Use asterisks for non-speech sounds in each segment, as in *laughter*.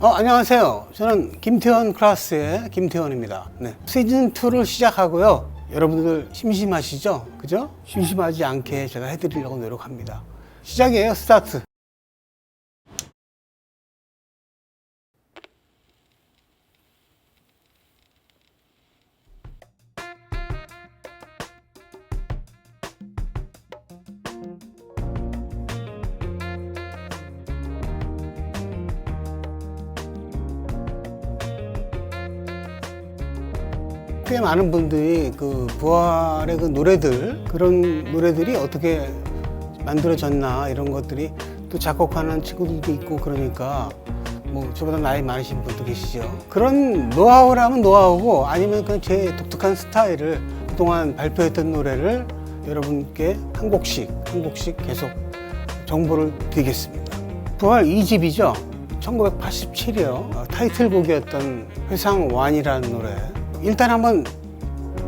어, 안녕하세요. 저는 김태원 클라스의 김태원입니다. 네. 시즌 2를 시작하고요. 여러분들 심심하시죠? 그죠? 심심하지 않게 제가 해드리려고 노력합니다. 시작이에요, 스타트. 꽤 많은 분들이 그 부활의 그 노래들 그런 노래들이 어떻게 만들어졌나 이런 것들이 또 작곡하는 친구들도 있고 그러니까 뭐 저보다 나이 많으신 분도 계시죠. 그런 노하우라면 노하우고 아니면 그냥 제 독특한 스타일을 그동안 발표했던 노래를 여러분께 한 곡씩 한 곡씩 계속 정보를 드리겠습니다. 부활 2집이죠? 1987이요. 타이틀곡이었던 회상완이라는 노래 일단 한번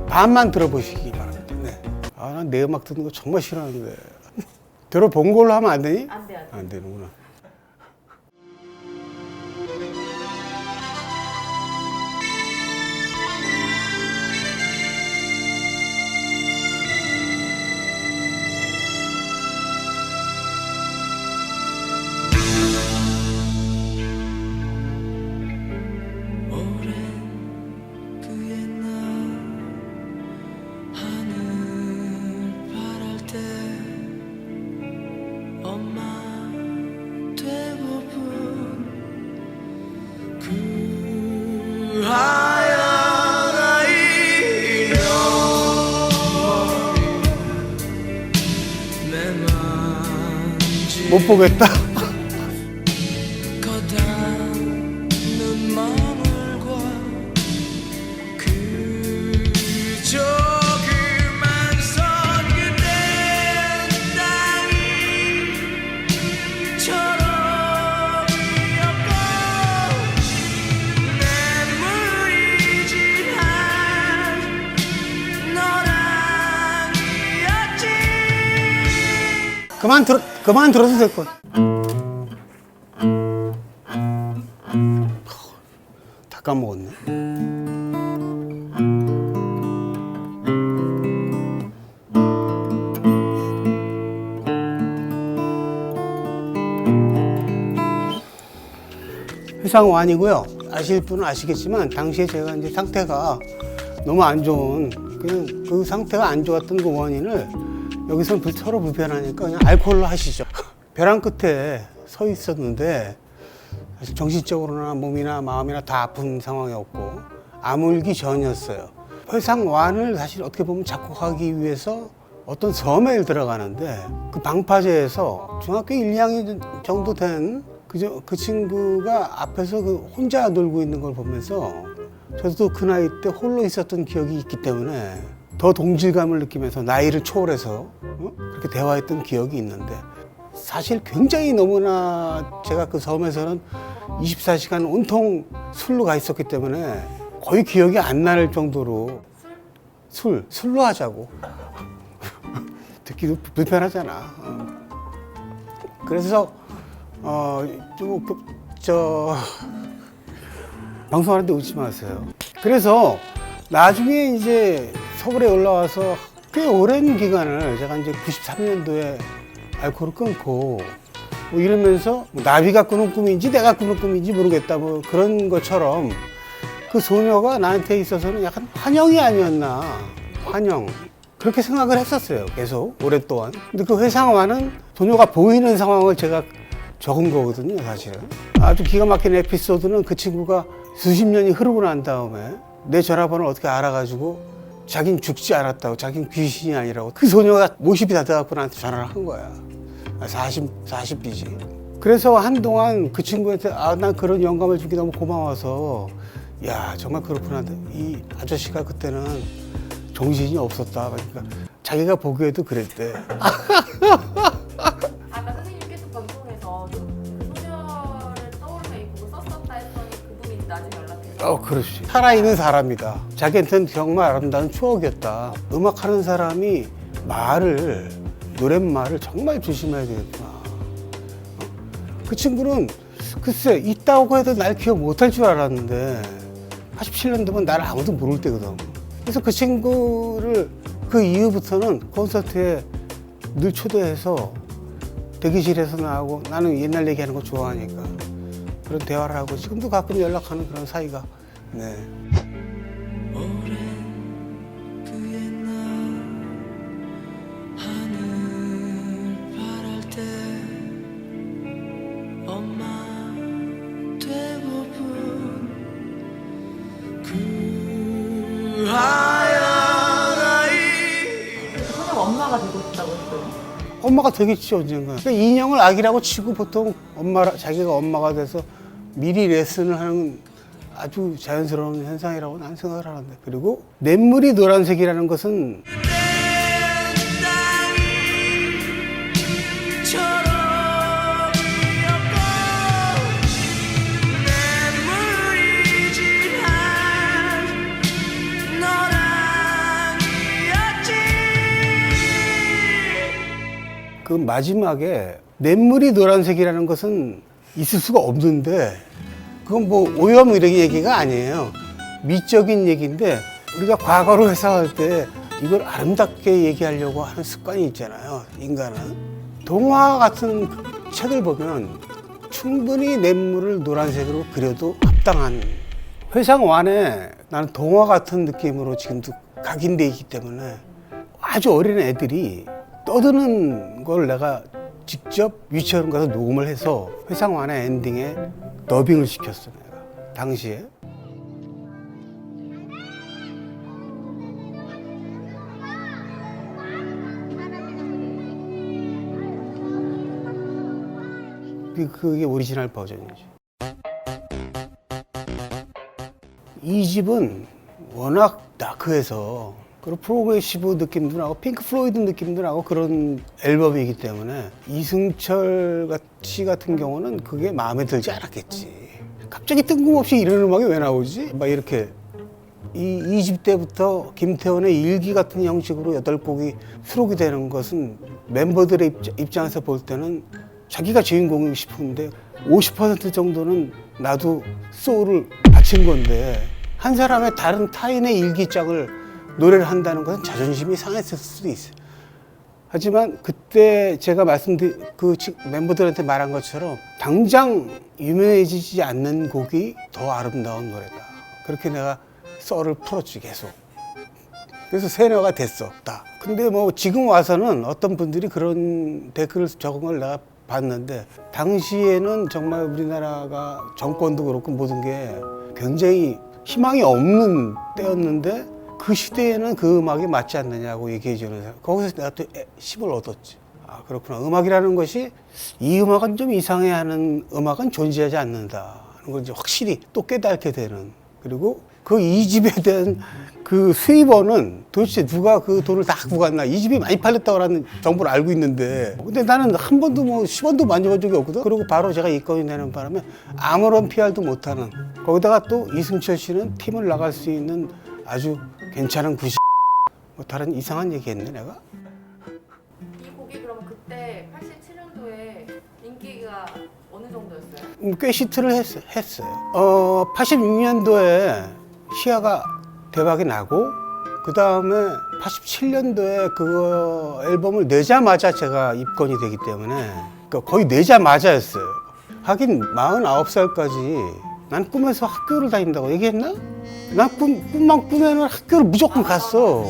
반만 들어보시기 바랍니다. 네. 아, 난 내 음악 듣는 거 정말 싫어하는데. 들어본 걸로 하면 안 되니? 안 돼, 안 돼. 안 되는구나. 못 보겠다. 그만 들어, 그만 들어도 될 것. 다 까먹었네. 회상완이고요. 아실 분은 아시겠지만 당시에 제가 이제 상태가 너무 안 좋은 그냥 그 상태가 안 좋았던 그 원인을 여기서는 불- 서로 불편하니까 그냥 알코올로 하시죠. *laughs* 벼랑 끝에 서 있었는데 사실 정신적으로나 몸이나 마음이나 다 아픈 상황이었고 아물기 전이었어요. 회상완을 사실 어떻게 보면 작곡하기 위해서 어떤 섬에 들어가는데 그 방파제에서 중학교 1, 2학년 정도 된 그, 그 친구가 앞에서 그 혼자 놀고 있는 걸 보면서 저도 그 나이 때 홀로 있었던 기억이 있기 때문에 더 동질감을 느끼면서 나이를 초월해서 어? 그렇게 대화했던 기억이 있는데 사실 굉장히 너무나 제가 그 섬에서는 24시간 온통 술로 가 있었기 때문에 거의 기억이 안 날 정도로 술, 술로 하자고. *laughs* 듣기도 불편하잖아. 어. 그래서 어좀저 방송하는데 웃지 마세요. 그래서 나중에 이제 서울에 올라와서 꽤 오랜 기간을 제가 이제 93년도에 알코올을 끊고 뭐 이러면서 뭐 나비가 꾸는 꿈인지 내가 꾸는 꿈인지 모르겠다 뭐 그런 것처럼 그 소녀가 나한테 있어서는 약간 환영이 아니었나. 환영. 그렇게 생각을 했었어요 계속 오랫동안. 근데 그 회상화는 소녀가 보이는 상황을 제가 적은 거거든요 사실은. 아주 기가 막힌 에피소드는 그 친구가 수십 년이 흐르고 난 다음에 내 전화번호를 어떻게 알아가지고 자긴 죽지 않았다고 자긴 귀신이 아니라고. 그 소녀가 모십이 다 돼갖고 나한테 전화를 한 거야. 40, 40비지. 그래서 한동안 그 친구한테 아 난 그런 영감을 주기 너무 고마워서. 야 정말 그렇구나. 이 아저씨가 그때는 정신이 없었다. 그러니까 자기가 보기에도 그랬대. *laughs* 아까 선생님께서 방송에서 그 소녀를 이 곡을 썼었다 했더니 그 분이 나중에 연락해서 어, 그렇지. 살아있는 사람이다. 자기한테는 정말 아름다운 추억이었다. 음악하는 사람이 말을, 노랫말을 정말 조심해야 되겠구나. 어. 그 친구는 글쎄 있다고 해도 날 기억 못할 줄 알았는데 87년도면 나를 아무도 모를 때거든. 그래서 그 친구를 그 이후부터는 콘서트에 늘 초대해서 대기실에서 나하고 나는 옛날 얘기하는 거 좋아하니까 그런 대화를 하고 지금도 가끔 연락하는 그런 사이가 네. 엄마 엄마가. 엄마가 되겠지 언젠가. 그러니까 인형을 아기라고 치고 보통 엄마라 자기가 엄마가 돼서 미리 레슨을 하는 아주 자연스러운 현상이라고 난 생각을 하는데 그리고 냇물이 노란색이라는 것은 그 마지막에 냇물이 노란색이라는 것은 있을 수가 없는데 그건 뭐 오염 이런 얘기가 아니에요. 미적인 얘기인데 우리가 과거로 해석할 때 이걸 아름답게 얘기하려고 하는 습관이 있잖아요. 인간은 동화 같은 책을 보면 충분히 냇물을 노란색으로 그려도 합당한 회상 완에 나는 동화 같은 느낌으로 지금도 각인돼 있기 때문에 아주 어린 애들이 떠드는 걸 내가 직접 유치원 가서 녹음을 해서 회상완의 엔딩에 더빙을 시켰어 내가. 당시에. 그- 그게 오리지널 버전이지 이 집은 워낙 다크해서 그리고 프로그레시브 느낌도 나고 핑크 플로이드 느낌도 나고 그런 앨범이기 때문에 이승철 씨 같은 경우는 그게 마음에 들지 않았겠지. 갑자기 뜬금없이 이런 음악이 왜 나오지? 막 이렇게 이, 이집 때부터 김태원의 일기 같은 형식으로 여덟 곡이 수록이 되는 것은 멤버들의 입장, 입장에서 볼 때는 자기가 주인공이고 싶은데 50% 정도는 나도 소울을 바친 건데 한 사람의 다른 타인의 일기장을 노래를 한다는 것은 자존심이 상했을 수도 있어요. 하지만 그때 제가 말씀드린 그 치- 멤버들한테 말한 것처럼 당장 유명해지지 않는 곡이 더 아름다운 노래다. 그렇게 내가 썰을 풀었지 계속. 그래서 세뇌가 됐었다. 근데 뭐 지금 와서는 어떤 분들이 그런 댓글을 적은 걸 내가 봤는데 당시에는 정말 우리나라가 정권도 그렇고 모든 게 굉장히 희망이 없는 때였는데 그 시대에는 그 음악이 맞지 않느냐고 얘기해 주는 거기서 내가 또 애- 힘을 얻었지. 아 그렇구나. 음악이라는 것이 이 음악은 좀 이상해 하는 음악은 존재하지 않는다. 하는 걸 이제 확실히 또 깨닫게 되는. 그리고 그 이 집에 대한 그 수입원은 도대체 누가 그 돈을 다 갖고 갔나 이 집이 많이 팔렸다고 하는 정보를 알고 있는데 근데 나는 한 번도 뭐 10원도 만져본 적이 없거든 그리고 바로 제가 입건이 되는 바람에 아무런 PR도 못하는 거기다가 또 이승철 씨는 팀을 나갈 수 있는 아주 괜찮은 구시 뭐 다른 이상한 얘기 했네 내가 이 곡이 그러면 그때 87년도에 인기가 어느 정도였어요? 음, 꽤 시트를 했, 했어요. 어, 86년도에 시아가 대박이 나고, 그 다음에 87년도에 그 앨범을 내자마자 제가 입건이 되기 때문에, 그러니까 거의 내자마자였어요. 하긴 49살까지 난 꿈에서 학교를 다닌다고 얘기했나? 난 꿈, 꿈만 꾸면은 학교를 무조건 갔어.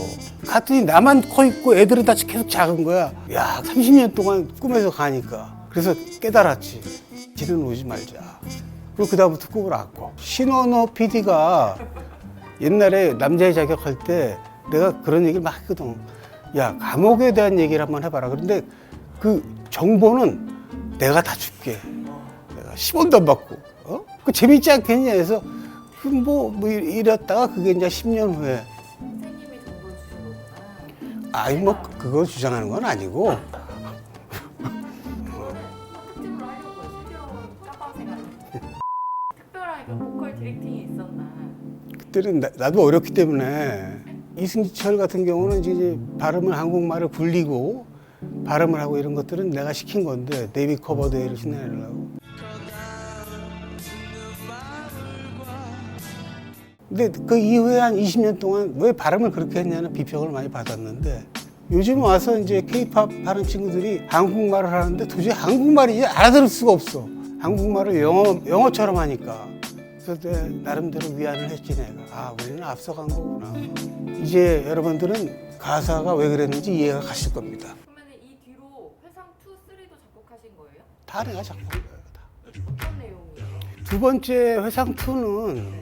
갔더니 나만 커 있고 애들은 다 계속 작은 거야. 야, 30년 동안 꿈에서 가니까. 그래서 깨달았지. 길은 오지 말자. 그리고 그다음부터 꿈을 안고. 신원호 PD가 옛날에 남자의 자격할 때 내가 그런 얘기를 막 했거든. 야, 감옥에 대한 얘기를 한번 해봐라. 그런데 그 정보는 내가 다 줄게. 내가 10원도 안 받고. 어? 그 재밌지 않겠냐 해서 그 뭐, 뭐 이랬다가 그게 이제 10년 후에 선생님이 정보를 주신 거구나. 아이 뭐 그걸 주장하는 건 아니고 특집으로. *laughs* 특별하게 그 보컬 디렉팅이 있었나? 그때는 나, 나도 어렸기 때문에 이승철 같은 경우는 이제 발음을 한국말을 굴리고 발음을 하고 이런 것들은 내가 시킨 건데 데이비 커버데이를 신내려고 근데 그 이후에 한 20년 동안 왜 발음을 그렇게 했냐는 비평을 많이 받았는데 요즘 와서 이제 케이팝 하는 친구들이 한국말을 하는데 도저히 한국말이 알아들을 수가 없어. 한국말을 영어, 영어처럼 하니까. 그래서 내 나름대로 위안을 했지 내가. 아, 우리는 앞서간 거구나. 이제 여러분들은 가사가 왜 그랬는지 이해가 가실 겁니다. 그러면 이 뒤로 회상 2, 3도 작곡하신 거예요? 다 내가 작곡한 거예요. 다. 어떤 내용이에요? 두 번째 회상 2는